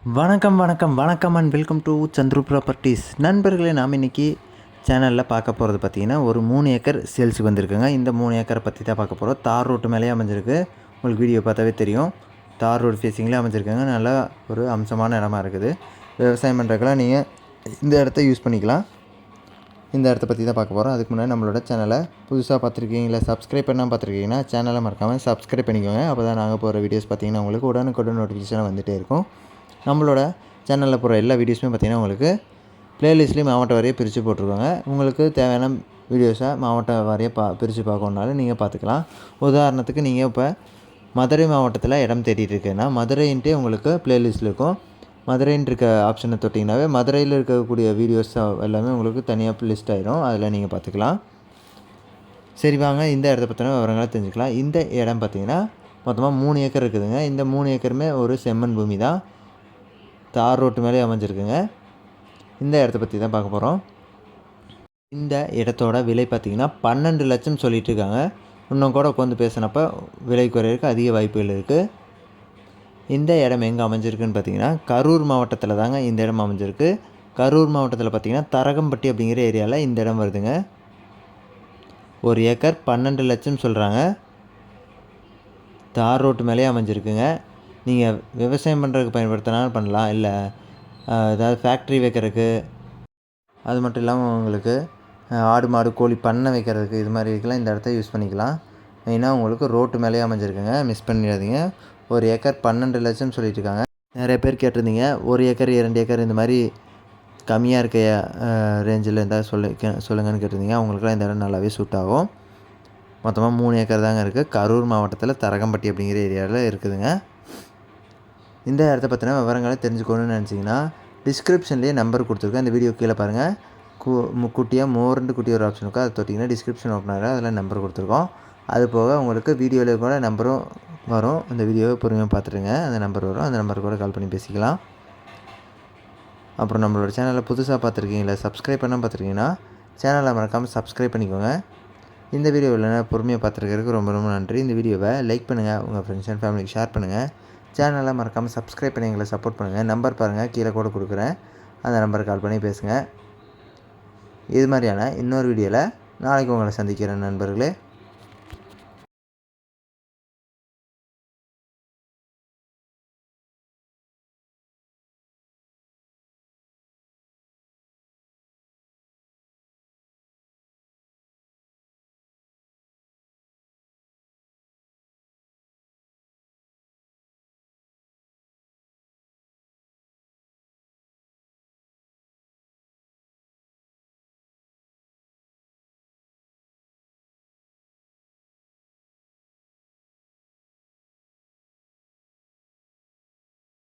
வணக்கம் வணக்கம் வணக்கம் and welcome to Chandru properties நண்பர்களே நாம் இன்றைக்கி சேனலில் பார்க்க போகிறது பார்த்தீங்கன்னா ஒரு மூணு ஏக்கர் சேல்ஸுக்கு வந்திருக்குங்க. இந்த மூணு ஏக்கரை பற்றி தான் பார்க்க போகிறோம் தார் ரோட்டு மேலேயே அமைஞ்சிருக்கு. உங்களுக்கு வீடியோ பார்த்தாவே தெரியும். தார் ரோடு ஃபேஸிங்லேயே அமைஞ்சிருக்காங்க. நல்லா ஒரு அம்சமான இடமா இருக்குது. விவசாயம் பண்ணுறதுக்கெல்லாம் நீங்கள் இந்த இடத்த யூஸ் பண்ணிக்கலாம். இந்த இடத்த பற்றி தான் பார்க்க போகிறோம் அதுக்கு முன்னாடி நம்மளோட சேனலை புதுசாக பார்த்துருக்கீங்களா சப்ஸ்கிரைப் பண்ணால் பார்த்துருக்கீங்கன்னா சேனலை மறக்காமல் சப்ஸ்கிரைப் பண்ணிக்கோங்க. அப்போ தான் நாங்கள் போகிற வீடியோஸ் பார்த்தீங்கன்னா உங்களுக்கு உடனுக்குடன் நோட்டிஃபிகேஷன் வந்துகிட்டே இருக்கும். நம்மளோட சேனலில் போகிற எல்லா வீடியோஸுமே பார்த்திங்கன்னா உங்களுக்கு ப்ளேலிஸ்ட்லேயும் மாவட்ட வாரியாக பிரித்து போட்டிருக்காங்க. உங்களுக்கு தேவையான வீடியோஸை மாவட்ட வாரியாக பா பிரித்து பார்க்கணுனாலும் நீங்கள் பார்த்துக்கலாம். உதாரணத்துக்கு நீங்கள் இப்போ மதுரை மாவட்டத்தில் இடம் தேடிட்டு இருக்கேன்னா மதுரைன்ட்டே உங்களுக்கு ப்ளேலிஸ்ட்டில் இருக்கும். மதுரைன்னு இருக்க ஆப்ஷனை தொட்டிங்கனாவே மதுரையில் இருக்கக்கூடிய வீடியோஸ் எல்லாமே உங்களுக்கு தனியாக லிஸ்ட் ஆகிடும் அதில் நீங்கள் பார்த்துக்கலாம். சரி வாங்க. இந்த இடத்த பற்றின விவரங்களை தெரிஞ்சுக்கலாம். இந்த இடம் பார்த்தீங்கன்னா மொத்தமாக மூணு ஏக்கர் இருக்குதுங்க. இந்த மூணு ஏக்கருமே ஒரு செம்மண் பூமி தான் தார் ரோட்டு மேலே அமைஞ்சிருக்குங்க. இந்த இடத்த பற்றி தான் பார்க்க போகிறோம் இந்த இடத்தோட விலை பார்த்திங்கன்னா பன்னெண்டு லட்சம் சொல்லிகிட்டு இருக்காங்க இன்னும் கூட உட்காந்து பேசினப்ப விலை குறையிறதுக்கு அதிக வாய்ப்புகள் இருக்குது இந்த இடம் எங்கே அமைஞ்சிருக்குன்னு பார்த்தீங்கன்னா கரூர் மாவட்டத்தில் தாங்க இந்த இடம் அமைஞ்சிருக்கு. கரூர் மாவட்டத்தில் பார்த்திங்கன்னா தரகம்பட்டி அப்படிங்கிற ஏரியாவில் இந்த இடம் வருதுங்க. ஒரு ஏக்கர் பன்னெண்டு லட்சம் சொல்கிறாங்க தார் ரோட்டு மேலேயே அமைஞ்சிருக்குங்க. நீங்கள் விவசாயம் பண்ணுறதுக்கு பயன்படுத்தினாலும் பண்ணலாம். இல்லை ஏதாவது ஃபேக்ட்ரி வைக்கிறதுக்கு அது மட்டும் இல்லாமல் உங்களுக்கு ஆடு மாடு கோழி பண்ணை வைக்கிறதுக்கு இது மாதிரி இதுக்கெலாம் இந்த இடத்த யூஸ் பண்ணிக்கலாம். மெயினாக உங்களுக்கு ரோட்டு மேலேயே அமைஞ்சிருக்குங்க. மிஸ் பண்ணிடாதீங்க. ஒரு ஏக்கர் பன்னெண்டு லட்சம்னு சொல்லிட்டு இருக்காங்க நிறைய பேர் கேட்டிருந்தீங்க. ஒரு ஏக்கர் இரண்டு ஏக்கர் இந்த மாதிரி கம்மியாக இருக்க ரேஞ்சில் இருந்தால் சொல்லு கே- சொல்லுங்கன்னு கேட்டிருந்தீங்க. அவங்களுக்குலாம் இந்த இடம் நல்லாவே சூட் ஆகும். மொத்தமாக மூணு ஏக்கர் தாங்க இருக்குது கரூர் மாவட்டத்தில் தரகம்பட்டி அப்படிங்கிற ஏரியாவில் இருக்குதுங்க. இந்த இடத்த பற்றின விவரங்களை தெரிஞ்சுக்கணும்னு நினச்சிங்கன்னா டிஸ்கிரிப்ஷன்லேயே நம்பர் கொடுத்துருக்கேன். இந்த வீடியோ கீழே பாருங்கள் கு குட்டியாக மோர்ண்டு குட்டி ஒரு ஆப்ஷன் இருக்கும் அதை தொட்டிங்கன்னா டிஸ்கிரிப்ஷன் ஓப்பன் ஆகிடும் அதில் நம்பர் கொடுத்துருக்கோம். அது போக உங்களுக்கு வீடியோவில் கூட நம்பரும் வரும். அந்த வீடியோவை பொறுமையாக பார்த்துருங்க அந்த நம்பர் வரும். அந்த நம்பருக்கு கூட கால் பண்ணி பேசிக்கலாம். அப்புறம் நம்மளோட சேனலில் புதுசாக பார்த்துருக்கீங்களா? சப்ஸ்கிரைப் பண்ணால் பார்த்துருக்கீங்கன்னா சேனலை மறக்காமல் சப்ஸ்கிரைப் பண்ணிக்கோங்க. இந்த வீடியோவில் பொறுமையாக பார்த்துருக்கிறதுக்கு ரொம்ப ரொம்ப நன்றி. இந்த வீடியோவை லைக் பண்ணுங்கள் உங்கள் ஃப்ரெண்ட்ஸ் அண்ட் ஃபேமிலிக்கு ஷேர் பண்ணுங்கள் சேனலை மறக்காமல் சப்ஸ்கிரைப் பண்ணி எங்களை சப்போர்ட் பண்ணுங்கள் நம்பர் பாருங்கள் கீழே கூட கொடுக்குறேன். அந்த நம்பருக்கு கால் பண்ணி பேசுங்கள் இது மாதிரியான இன்னொரு வீடியோவில் நாளைக்கு உங்களை சந்திக்கிறேன் நண்பர்களே.